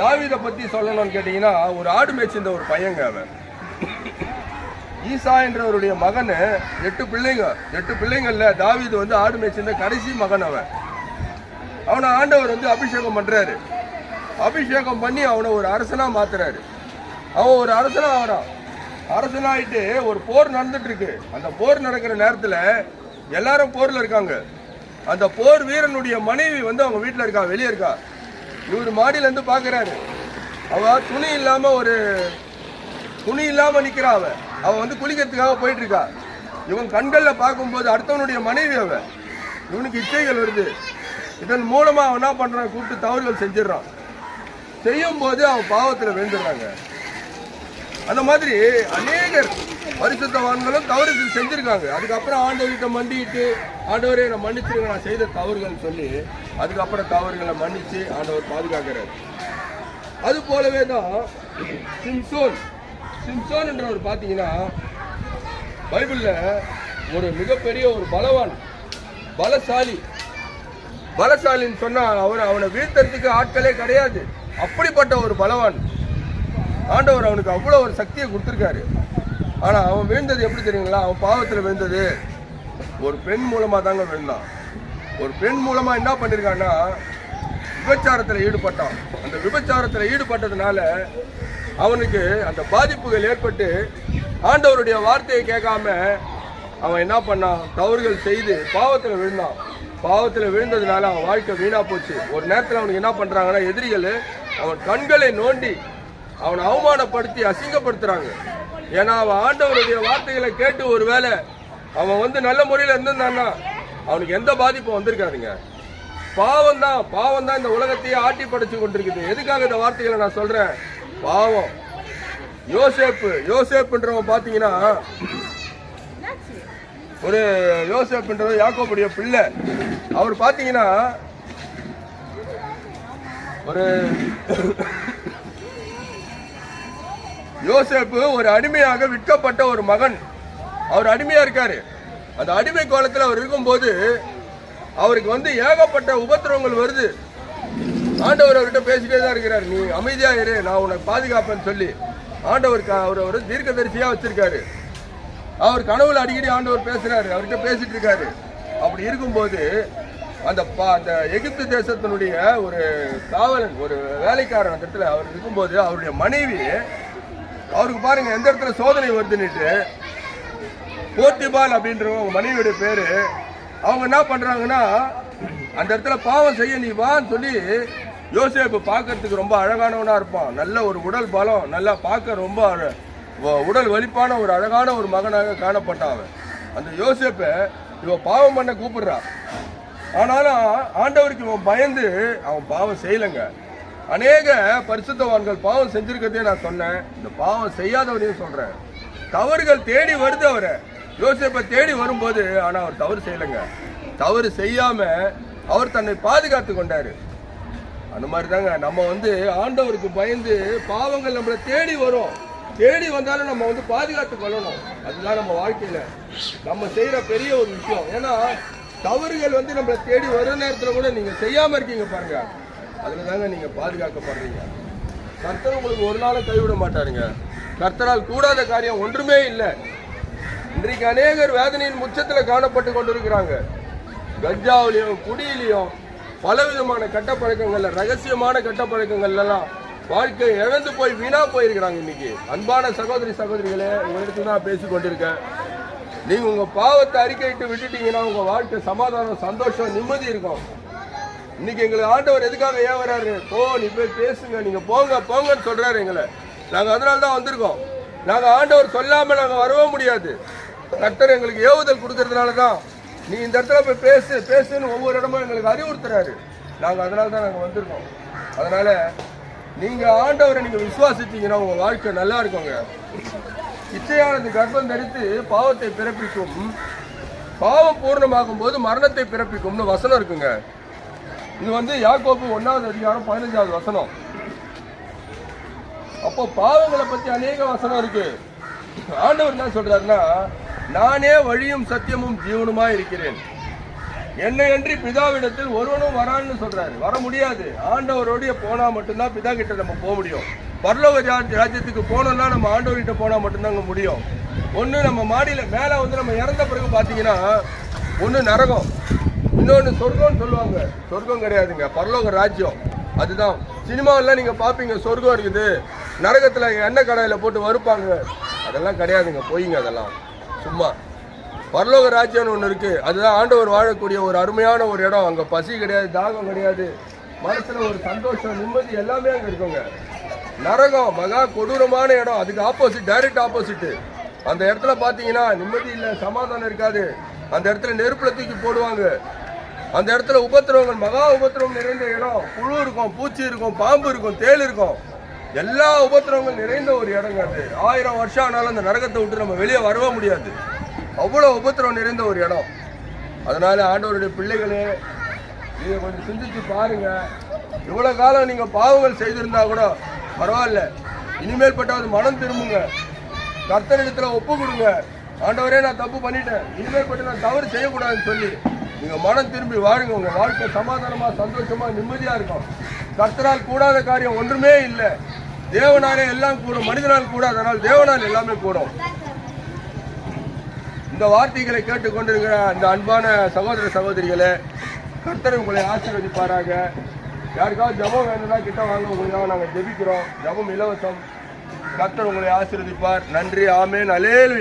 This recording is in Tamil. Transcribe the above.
தாவீதை பத்தி சொல்லணும்னு கேட்டீங்கன்னா ஒரு ஆடு மேய்ச்சிருந்த ஒரு பையங்க அவன். ஈசா என்றவருடைய மகன் எட்டு பிள்ளைங்க எட்டு பிள்ளைங்கள்ல தாவீது வந்து ஆடு மேய்ச்சிருந்த கடைசி மகன் அவன். அவனை ஆண்டவர் வந்து அபிஷேகம் பண்றாரு. அபிஷேகம் பண்ணி அவனை ஒரு அரசனா மாத்துறாரு. அவன் ஒரு அரசனா ஆகிறான் அரசனாயிட்டு ஒரு போர் நடந்துட்டு இருக்கு அந்த போர் நடக்கிற நேரத்துல எல்லாரும் போர்ல இருக்காங்க. அந்த போர் வீரனுடைய மனைவி வந்து அவங்க வீட்டில் இருக்கா வெளியே இருக்கா? நூறு மாடியிலேருந்து இருந்து அவள் துணி இல்லாமல் ஒரு துணி இல்லாமல் நிற்கிறாள் அவள் அவள் வந்து குளிக்கிறதுக்காக போயிட்டுருக்கா. இவன் கண்களில் பார்க்கும்போது அடுத்தவனுடைய மனைவி அவள் இவனுக்கு இச்சைகள் வருது. இதன் மூலமாக அவன் என்ன பண்ணுறான் கூப்பிட்டு தவறுகள் செஞ்சிடறான். செய்யும்போது அவன் பாவத்தில் விழுந்துடுறாங்க. அந்த மாதிரி அநேகர் பரிசுத்தவான்களும் தவறு செஞ்சிருக்காங்க. அதுக்கப்புறம் ஆண்டவர்கிட்ட மண்டிட்டு ஆண்டவரே நான் மன்னிச்சிருங்க நான் செய்த தவறுகள் சொல்லி அதுக்கப்புறம் தவறுகளை மன்னிச்சு ஆண்டவர் பாதுகாக்கிறார். அது போலவே தான் சிம்சோன். சிம்சோன் என்றவர் பார்த்தீங்கன்னா பைபிளில் ஒரு மிகப்பெரிய ஒரு பலவான் பலசாலி. பலசாலின்னு சொன்னால் அவர் அவனை வீழ்த்தறதுக்கு ஆட்களே கிடையாது. அப்படிப்பட்ட ஒரு பலவான். ஆண்டவர் அவனுக்கு அவ்வளோ ஒரு சக்தியை கொடுத்துருக்காரு. ஆனால் அவன் விழுந்தது எப்படி தெரியுங்களா? அவன் பாவத்தில் விழுந்தது. ஒரு பெண் மூலமாக தாங்க விழுந்தான். ஒரு பெண் மூலமாக என்ன பண்ணியிருக்கான்னா விபச்சாரத்தில் ஈடுபட்டான். அந்த விபச்சாரத்தில் ஈடுபட்டதுனால அவனுக்கு அந்த பாதிப்புகள் ஏற்பட்டு ஆண்டவருடைய வார்த்தையை கேட்காம அவன் என்ன பண்ணான்? தவறுகள் செய்து பாவத்தில் விழுந்தான். பாவத்தில் விழுந்ததுனால அவன் வாழ்க்கை வீணா போச்சு. ஒரு நேரத்தில் அவனுக்கு என்ன பண்ணுறாங்கன்னா எதிரிகள் அவன் கண்களை நோண்டி அவனை அவமானப்படுத்தி அசிங்கப்படுத்துறாங்க. ஏன்னா அவன் ஆண்டவருடைய வார்த்தைகளை கேட்டு ஒருவேளை அவன் வந்து நல்ல முறையில் இருந்திருந்தான்னா அவனுக்கு எந்த பாதிப்பும் வந்திருக்காதுங்க. பாவம் தான் பாவம் தான் இந்த உலகத்தையே ஆட்டி படைச்சு கொண்டிருக்குது. எதுக்காக இந்த வார்த்தைகளை நான் சொல்றேன்? பாவம். யோசேப்பு யோசேப்புன்றவன் பார்த்தீங்கன்னா ஒரு யோசேப்புன்றது யாக்கோபுடைய பிள்ளை. அவர் பார்த்தீங்கன்னா ஒரு யோசேப்பு ஒரு அடிமையாக விற்கப்பட்ட ஒரு மகன். அவர் அடிமையா இருக்காரு. அந்த அடிமை கோலத்தில் அவர் இருக்கும்போது அவருக்கு வந்து ஏகப்பட்ட உபத்திரவங்கள் வருது. ஆண்டவர் அவர்கிட்ட பேசிட்டே தான் இருக்கிறார். நீ அமைதியா இரு நான் உனக்கு பாதுகாப்பேன்னு சொல்லி. ஆண்டவர் க- அவர் ஒரு தீர்க்கதரிசியா வச்சிருக்காரு. அவர் கனவுல அடிக்கடி ஆண்டவர் பேசுறாரு. அவர்கிட்ட பேசிட்டு இருக்காரு. அப்படி இருக்கும்போது அந்த பா அந்த எகிப்து தேசத்தினுடைய ஒரு காவலன் ஒரு வேலைக்காரன் இடத்துல அவர் இருக்கும்போது அவருடைய மனைவி அவருக்கு பாருங்க எந்த இடத்துல சோதனை வருதுன்னுட்டு. போர்த்திபால் அப்படின்றவங்க மனைவியோட பேரு. அவங்க என்ன பண்றாங்கன்னா அந்த இடத்துல பாவம் செய்ய நீ வான்னு சொல்லி யோசேப்பு பார்க்கறதுக்கு ரொம்ப அழகானவனா இருப்பான். நல்ல ஒரு உடல் பலம் நல்லா பார்க்க ரொம்ப உடல் வலிப்பான ஒரு அழகான ஒரு மகனாக காணப்பட்டான் அந்த யோசேப்பை இவன் பாவம் பண்ண கூப்பிடுறான் ஆனாலும் ஆண்டவருக்கு இவன் பயந்து அவன் பாவம் செய்யலைங்க. அநேக பரிசுத்தவான்கள் பாவம் செஞ்சிருக்கிறதே நான் சொன்னேன். இந்த பாவம் செய்யாதவரையும் சொல்றேன். தவறுகள் தேடி வருது அவரை. யோசிப்பை தேடி வரும்போது ஆனால் அவர் தவறு செய்யலைங்க. தவறு செய்யாம அவர் தன்னை பாதுகாத்து கொண்டார். அந்த மாதிரி தாங்க நம்ம வந்து ஆண்டவருக்கு பயந்து பாவங்கள் நம்மளை தேடி வரும். தேடி வந்தாலும் நம்ம வந்து பாதுகாத்து கொள்ளணும். அதுதான் நம்ம வாழ்க்கையில். நம்ம செய்கிற பெரிய ஒரு விஷயம். ஏன்னா தவறுகள் வந்து நம்மளை தேடி வர நேரத்தில் கூட நீங்கள் செய்யாமல் இருக்கீங்க பாருங்கள் அதில் தாங்க நீங்கள் பாதுகாக்கப்படுறீங்க. கர்த்தர் உங்களுக்கு ஒரு நாளும் கைவிட மாட்டாருங்க. கர்த்தரால் கூடாத காரியம் ஒன்றுமே இல்லை. இன்றைக்கு அநேகர் வேதனையின் முச்சத்தில் காணப்பட்டு கொண்டிருக்கிறாங்க. கஞ்சாவிலையும் குடியிலையும் பலவிதமான கெட்ட பழக்கங்கள்ல ரகசியமான கெட்ட வாழ்க்கை இழந்து போய் வீணா போயிருக்கிறாங்க இன்னைக்கு. அன்பான சகோதரி சகோதரிகளே உங்களிடத்துல தான் பேசி கொண்டிருக்கேன். நீங்க உங்க பாவத்தை அறிக்கையிட்டு விட்டுட்டீங்கன்னா உங்க வாழ்க்கை சமாதானம் சந்தோஷம் நிம்மதி இருக்கும். இன்னைக்கு எங்களுக்கு ஆண்டவர் எதுக்காக ஏன் வராரு போ நீ போய் பேசுங்க. நீங்க போங்க போங்கன்னு சொல்றாரு எங்களை. நாங்க அதனால தான் வந்திருக்கோம். நாங்க ஆண்டவர் சொல்லாம நாங்க வரவே முடியாது. கர்த்தர் எங்களுக்கு ஏவுதல் கொடுக்கறதுனால தான் நீ இந்த இடத்துல போய் பேசு பேசுன்னு ஒவ்வொரு இடமும் எங்களுக்கு அறிவுறுத்துறாரு. நாங்க அதனால தான் நாங்க வந்திருக்கோம். அதனால நீங்க ஆண்டவரை நீங்க விசுவாசிச்சீங்கன்னா உங்க வாழ்க்கை நல்லா இருக்குங்க. இச்சையானது கர்ப்பம் தரித்து பாவத்தை பிறப்பிக்கும். பாவம் பூர்ணமாகும் போது மரணத்தை பிறப்பிக்கும்னு வசனம் இருக்குங்க. இது வந்து யாக்கோப்பு ஒன்றாவது அதிகாரம் பதினஞ்சாவது வசனம். அப்போ பாவங்களை பற்றி அநேக வசனம் இருக்கு. ஆண்டவர் என்ன சொல்றாருன்னா நானே வழியும் சத்தியமும் ஜீவனுமா இருக்கிறேன். என்னை அன்றி பிதாவிடத்தில் ஒருவனும் வரான்னு சொல்றாரு. வர முடியாது. ஆண்டவரோடைய போனா மட்டும்தான் பிதா கிட்ட நம்ம போக முடியும். பரலோக ராஜ்யத்துக்கு போனோம்னா நம்ம ஆண்டவர்கிட்ட போனா மட்டும்தான் அங்க முடியும். ஒன்று நம்ம மாடியில் மேலே வந்து நம்ம இறந்த பிறகு பார்த்தீங்கன்னா ஒன்று நரகம். இன்னொன்று சொர்க்கம்னு சொல்லுவாங்க. சொர்க்கம் கிடையாதுங்க. பரலோக ராஜ்யம். அதுதான். சினிமாவெல்லாம் நீங்கள் பார்ப்பீங்க சொர்க்கம் இருக்குது. நரகத்தில் எண்ணெய் கடாயில் போட்டு வறுப்பாங்க. அதெல்லாம் கிடையாதுங்க. போயிங்க அதெல்லாம். சும்மா. பரலோக ராஜ்யம்னு ஒன்று இருக்குது அதுதான் ஆண்டவர் வாழக்கூடிய ஒரு அருமையான ஒரு இடம். அங்கே பசி கிடையாது தாகம் கிடையாது. மனசில் ஒரு சந்தோஷம் நிம்மதி எல்லாமே அங்கே இருக்குங்க. நரகம் மகா கொடூரமான இடம். அதுக்கு ஆப்போசிட் டைரக்ட் ஆப்போசிட்டு அந்த இடத்துல பார்த்தீங்கன்னா நிம்மதி இல்லை சமாதானம் இருக்காது. அந்த இடத்துல நெருப்பில் தூக்கி போடுவாங்க. அந்த இடத்துல உபத்திரவங்கள் மகா உபத்திரவம் நிறைந்த இடம். புழு இருக்கும் பூச்சி இருக்கும் பாம்பு இருக்கும் தேள் இருக்கும். எல்லா உபத்திரவங்கள் நிறைந்த ஒரு இடங்க அது. ஆயிரம் வருஷம் ஆனாலும் அந்த நரகத்தை விட்டு நம்ம வெளியே வரவே முடியாது. அவ்வளோ உபத்திரவம் நிறைந்த ஒரு இடம். அதனால ஆண்டவருடைய பிள்ளைகளே நீங்கள் கொஞ்சம் சிந்திச்சு பாருங்க. இவ்வளோ காலம் நீங்கள் பாவங்கள் செய்திருந்தா கூட பரவாயில்ல. இனிமேல் பட்டாவது மனம் திரும்புங்க. கர்த்தனிடத்தில் ஒப்பு கொடுங்க. ஆண்டவரே நான் தப்பு பண்ணிட்டேன். இனிமேல் பட்டு நான் தவறு செய்யக்கூடாதுன்னு சொல்லி நீங்க மனம் திரும்பி வாழுங்க உங்க வாழ்க்கை சமாதானமா சந்தோஷமா நிம்மதியா இருக்கும். கர்த்தரால் கூடாத காரியம் ஒன்றுமே இல்லை. தேவனாலே எல்லாம் கூடும். மனிதனால் கூடாதனால் தேவனால் எல்லாமே கூடும். இந்த வார்த்தைகளை கேட்டுக்கொண்டிருக்கிற அந்த அன்பான சகோதர சகோதரிகளே கர்த்தர் உங்களை ஆசீர்வதிப்பாராக. யாருக்காவது ஜெபம் வேணும்னா கிட்ட வாங்க. உங்களுக்காக நாங்கள் ஜெபிக்கிறோம். ஜெபம் இலவசம். கர்த்தர் உங்களை ஆசீர்வதிப்பார். நன்றி. ஆமேன். அலேல்